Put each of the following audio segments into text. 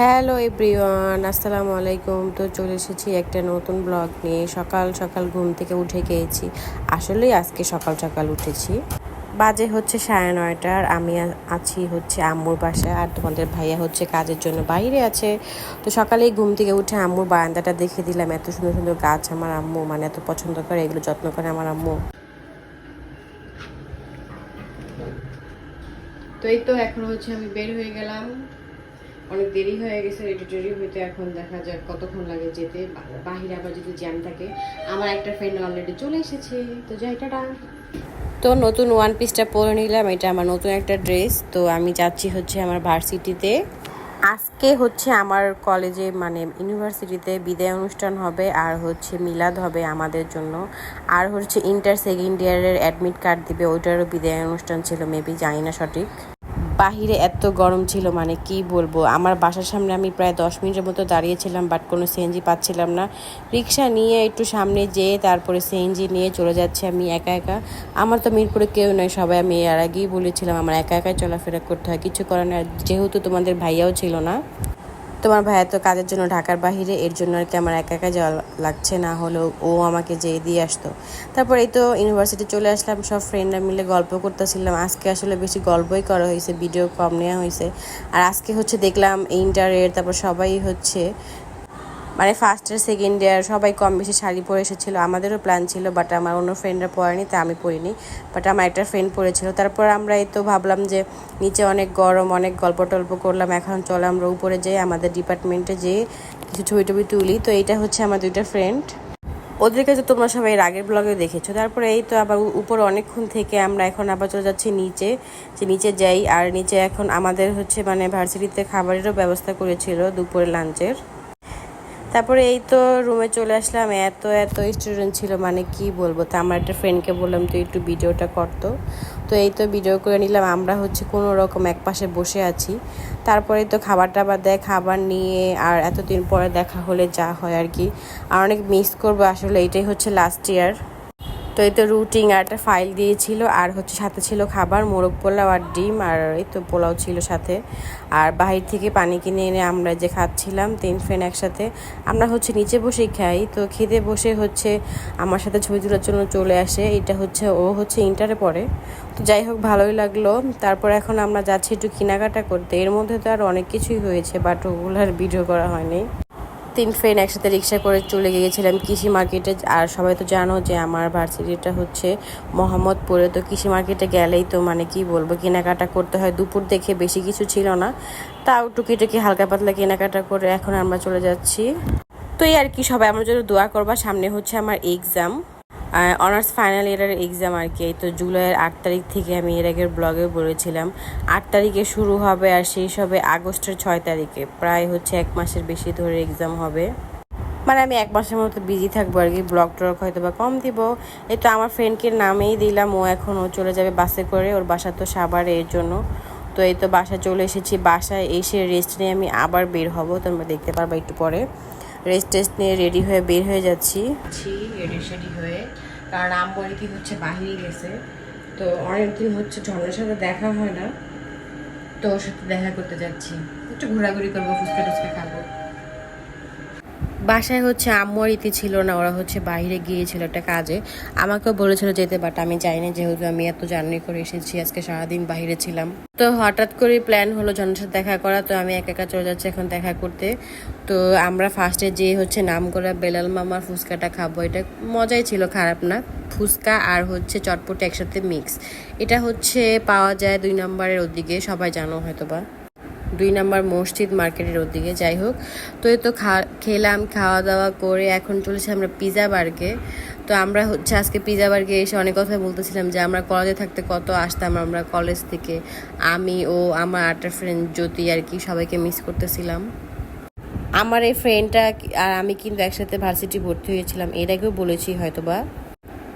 Hello everyone, আসসালামু আলাইকুম। তো চলে এসেছি একটা নতুন ব্লগ নিয়ে। সকাল সকাল ঘুম থেকে উঠে গিয়েছি। আসলেই আজকে সকাল সকাল উঠেছি। বাজে হচ্ছে সাড়ে নয়টার আমি আছি হচ্ছে আম্মুর বাসায় আর তোমাদের ভাইয়া হচ্ছে কাজের জন্য বাইরে আছে। তো সকালেই ঘুম থেকে উঠে আম্মুর বারান্দাটা দেখে দিলাম। এত সুন্দর সুন্দর গাছ আমার আম্মু মানে এত পছন্দ করে, এগুলো যত্ন করে আমার আম্মু। তো এই তো এখন হচ্ছে আমি বের হয়ে গেলাম। অনেক দেরি হয়ে গেছে রেডি টেডি হইতে এখন দেখা যাক কতক্ষণ লাগে যেতে বাহিরে আবার যদি জ্যাম থাকে। আমার একটা ফ্রেন্ড অলরেডি চলে এসেছে, তো যাই, টাটা। তো নতুন ওয়ান পিসটা পরে নিলাম, এটা আমার নতুন একটা ড্রেস তো আমি যাচ্ছি হচ্ছে আমার ভার্সিটিতে আজকে হচ্ছে আমার কলেজে মানে ইউনিভার্সিটিতে বিদায় অনুষ্ঠান হবে, আর হচ্ছে মিলাদ হবে আমাদের জন্য। আর হচ্ছে ইন্টার সেকেন্ড ইয়ারের অ্যাডমিট কার্ড দিবে, ওইটারও বিদায় অনুষ্ঠান ছিল মেবি জানি না সঠিক। বাহিরে এত গরম ছিল মানে কি বলব? আমার বাসার সামনে আমি প্রায় দশ মিনিটের মতো দাঁড়িয়েছিলাম বাট কোনো সিএনজি পাচ্ছিলাম না। রিক্সা নিয়ে একটু সামনে যেয়ে তারপরে সিএনজি নিয়ে চলে যাচ্ছে আমি একা একা। আমার তো মিরপুরে কেউ নয় সবাই আমি এর আগেই বলেছিলাম, আমার একা একাই চলাফেরা করতে হয়, কিছু করার যেহেতু তোমাদের ভাইয়াও ছিল না। তোমার ভাইয়া তো কাজের জন্য ঢাকার বাহিরে, এর জন্য আর কি আমার একা একা যাওয়া লাগছে, না হলেও ও আমাকে যেয়ে দিয়ে আসতো। তারপর এই তো ইউনিভার্সিটি চলে আসলাম, সব ফ্রেন্ডরা মিলে গল্প করতেছিলাম। আজকে আসলে বেশি গল্পই করা হয়েছে ভিডিও কম নেওয়া হয়েছে। আর আজকে হচ্ছে দেখলাম ইন্টারের তারপর সবাই হচ্ছে মানে ফার্স্ট ইয়ার সেকেন্ড ইয়ার সবাই কম বেশি শাড়ি পরে এসেছিল। আমাদেরও প্ল্যান ছিল বাট আমার অন্য ফ্রেন্ডরা পরেনি, তা আমি পরিনি। বাট আমার একটা ফ্রেন্ড পরেছিল। তারপর আমরা এই তো ভাবলাম যে, নিচে অনেক গরম, অনেক গল্প টল্প করলাম। এখন চলো আমরা উপরে যাই আমাদের ডিপার্টমেন্টে যেয়ে কিছু ছবি টবি তুলি। তো এইটা হচ্ছে আমার দুইটা ফ্রেন্ড ওদের কাছে তোমরা সবাই এর আগের ব্লগে দেখেছ। তারপরে এই তো আবার উপর অনেকক্ষণ থেকে আমরা এখন আবার চলে যাচ্ছি নিচে। যে নিচে যাই, আর নিচে এখন আমাদের হচ্ছে মানে ভার্সিটিতে খাবারেরও ব্যবস্থা করেছিল দুপুরে লাঞ্চের তারপরে এই তো রুমে চলে আসলাম। এত এত স্টুডেন্ট ছিল মানে কি বলব? তো আমার একটা ফ্রেন্ডকে বললাম, তুই একটু ভিডিওটা করতো তো। এই তো ভিডিও করে নিলাম। আমরা হচ্ছে কোনো রকম এক পাশে বসে আছি। তারপরে তো খাবার টাবার দেয়, খাবার নিয়ে আর এতদিন পরে দেখা হলে যা হয় আর কি। আর অনেক মিস করব। আসলে এটাই হচ্ছে লাস্ট ইয়ার তো এই তো রুটিং আর একটা ফাইল দিয়েছিল, আর হচ্ছে সাথে ছিল খাবার, মোরগ পোলাও আর ডিম, আর এই তো পোলাও ছিল সাথে। আর বাহির থেকে পানি কিনে এনে আমরা যে খাচ্ছিলাম, তিন ফ্রেন্ড একসাথে, আমরা হচ্ছে নিচে বসেই খাই। তো খেতে বসে হচ্ছে আমার সাথে ছবি তোলার জন্য চলে আসে, এটা হচ্ছে ও হচ্ছে ইন্টারে পড়ে। তো যাই হোক, ভালোই লাগল। তারপর এখন আমরা যাচ্ছি একটু কেনাকাটা করতে। এর মধ্যে তো আর অনেক কিছুই হয়েছে বাট ওগুলো আর ভিডিও করা হয়নি। তিন ফ্রেন্ড একসাথে রিক্সা করে চলে গিয়েছিলাম কৃষি মার্কেটে আর সবাই তো জানো যে আমার ভার্সিটিটা হচ্ছে মোহাম্মদপুরে। তো কৃষি মার্কেটে গেলেই তো মানে কি বলব, কেনাকাটা করতে হয়। দুপুর দেখে বেশি কিছু ছিল না। তাও টুকিটুকি হালকা পাতলা কেনাকাটা করে এখন আমরা চলে যাচ্ছি। তো এই আর কি সবাই, আমার জন্য দোয়া করবা। সামনে হচ্ছে আমার এক্সাম অনার্স ফাইনাল ইয়ারের এক্সাম আর কি তো জুলাইয়ের আট তারিখ থেকে আমি এর আগের ব্লগে বলেছিলাম আট তারিখে শুরু হবে আর শেষ হবে আগস্টের ছয় তারিখে, প্রায় হচ্ছে এক মাসের বেশি ধরে এক্সাম হবে। মানে আমি এক মাসের মতো বিজি থাকব আর কি ব্লগ টক হয়তো বা কম দিব। এই তো আমার ফ্রেন্ডকে নামেই দিলাম, ও এখন ও চলে যাবে বাসে করে, ওর বাসা তো সাভারে এর জন্য। তো এই তো বাসায় চলে এসেছি, বাসায় এসে রেস্ট নিয়ে আমি আবার বের হব, তোমরা দেখতে পারবা একটু পরে। রেস্ট টেস্ট নিয়ে রেডি হয়ে বের হয়ে যাচ্ছি। রেডি সেডি হয়ে। কারণ আম্মু আর কি হচ্ছে বাহিরে গেছে। তো অনেকদিন হচ্ছে ঝর্ণার সাথে দেখা হয় না। তো ওর সাথে দেখা করতে যাচ্ছি। একটু ঘোরাঘুরি করব, ফুচকা টুচকা খাব। বাসায় হচ্ছে আম্মু আর ইতি ছিল না, ওরা হচ্ছে বাইরে গিয়েছিল একটা কাজে। আমাকেও বলেছিল যেতে বাট আমি যাইনি যেহেতু আমি এত জার্নি করে এসেছি, আজকে সারাদিন বাইরে ছিলাম। তো হঠাৎ করে প্ল্যান হলো জনের সাথে দেখা করা, তো আমি একা একা চলে যাচ্ছি এখন দেখা করতে। তো আমরা ফার্স্টে যে হচ্ছে নাম করা বেলাল মামার ফুচকাটা খাব, এটা মজাই ছিল, খারাপ না। ফুচকা আর হচ্ছে চটপটি একসাথে মিক্স এটা হচ্ছে পাওয়া যায় দুই নম্বরের ওদিকে, সবাই জানো হয়তো বা দুই নাম্বার মসজিদ মার্কেটের ওদিকে, যাই হোক। তো এই তো খেলাম খাওয়া দাওয়া করে এখন চলেছি আমরা পিজা বার্গে। তো আমরা হচ্ছে আজকে পিজা বার্গে এসে অনেক কথা বলতেছিলাম যে আমরা কলেজে থাকতে কত আসতাম আমরা কলেজ থেকে। আমি ও আমার আরেকটা ফ্রেন্ড জ্যোতি আর কি সবাইকে মিস করতেছিলাম। আমার এই ফ্রেন্ডটা আর আমি কিন্তু একসাথে ভার্সিটি ভর্তি হয়েছিলাম, এর আগেও বলেছি হয়তোবা।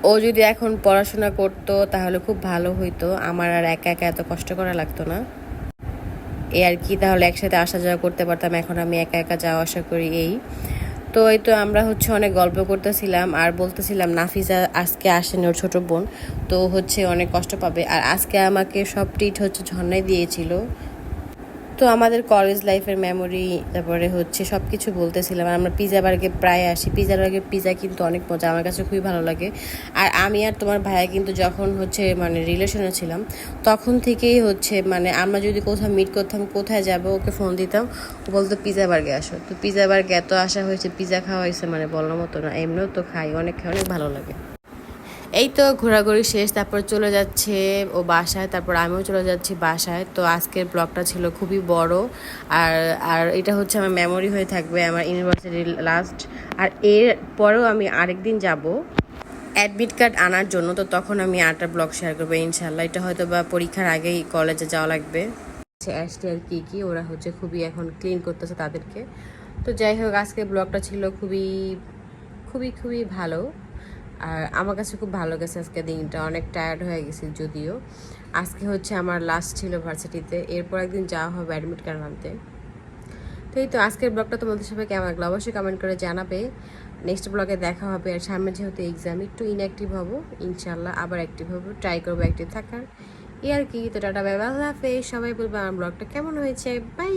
ও যদি এখন পড়াশোনা করতো তাহলে খুব ভালো হইতো, আমার আর একা একা এত কষ্ট করা লাগতো না। এই আর কি, তাহলে একসাথে আসা যাওয়া করতে পারতাম। এখন আমি একা একা যাওয়া আসা করি এই। তো এই তো আমরা হচ্ছে অনেক গল্প করতেছিলাম, আর বলতেছিলাম নাফিজা আজকে আসেনি ওর ছোটো বোন, তো হচ্ছে অনেক কষ্ট পাবে। আর আজকে আমাকে সব টিট হচ্ছে ঝর্নায় দিয়েছিল। তো আমাদের কলেজ লাইফের মেমোরি তারপরে হচ্ছে সব কিছু বলতেছিলাম আমরা পিজা বার্গে প্রায় আসি। পিজা বার্গে পিজা কিন্তু অনেক মজা, আমার কাছে খুবই ভালো লাগে। আর আমি আর তোমার ভাইয়া কিন্তু যখন হচ্ছে মানে রিলেশনে ছিলাম, তখন থেকেই হচ্ছে মানে আমরা যদি কোথাও মিট করতাম, কোথায় যাব, ওকে ফোন দিতাম, ও বলতো পিজা বার্গে আসো। তো পিজা বার্গে এত আসা হয়েছে পিজা খাওয়া হয়েছে মানে বলার মতো না। এমনিও তো খাই, অনেক খাই, অনেক ভালো লাগে। এই তো ঘোরাঘুরি শেষ, তারপর চলে যাচ্ছে ও বাসায়, তারপর আমিও চলে যাচ্ছি বাসায়। তো আজকের ব্লগটা ছিল খুবই বড়। আর আর এটা হচ্ছে আমার মেমোরি হয়ে থাকবে আমার ইউনিভার্সিটির লাস্ট আর এর পরেও আমি আরেকদিন যাব অ্যাডমিট কার্ড আনার জন্য, তো তখন আমি আটটা ব্লগ শেয়ার করব ইনশাল্লাহ এটা হয়তো বা পরীক্ষার আগেই কলেজে যাওয়া লাগবে। অ্যাশটি আর কী কী ওরা হচ্ছে খুবই এখন ক্লিন করতেছে তাদেরকে। তো যাই হোক আজকে ব্লগটা ছিল খুবই খুবই খুবই ভালো। আর আমার কাছে খুব ভালো গেছে আজকে দিনটা, অনেক টায়ার্ড হয়ে গেছি যদিও। আজকে হচ্ছে আমার লাস্ট ছিল ভার্সিটিতে এরপর একদিন যাওয়া হবে অ্যাডমিট কার্ড আনতে। তো এই তো আজকের ব্লগটা তোমাদের সবাই কেমন লাগল অবশ্যই কমেন্ট করে জানাবে। নেক্সট ব্লগে দেখা হবে, আর সামনে যেহেতু এক্সাম একটু ইনঅ্যাক্টিভ হব ইনশাল্লাহ আবার অ্যাক্টিভ হব ট্রাই করব অ্যাক্টিভ থাকার। এই আর কি, তো টাটা হাফেজ। সবাই বলব আমার ব্লগটা কেমন হয়েছে। বাই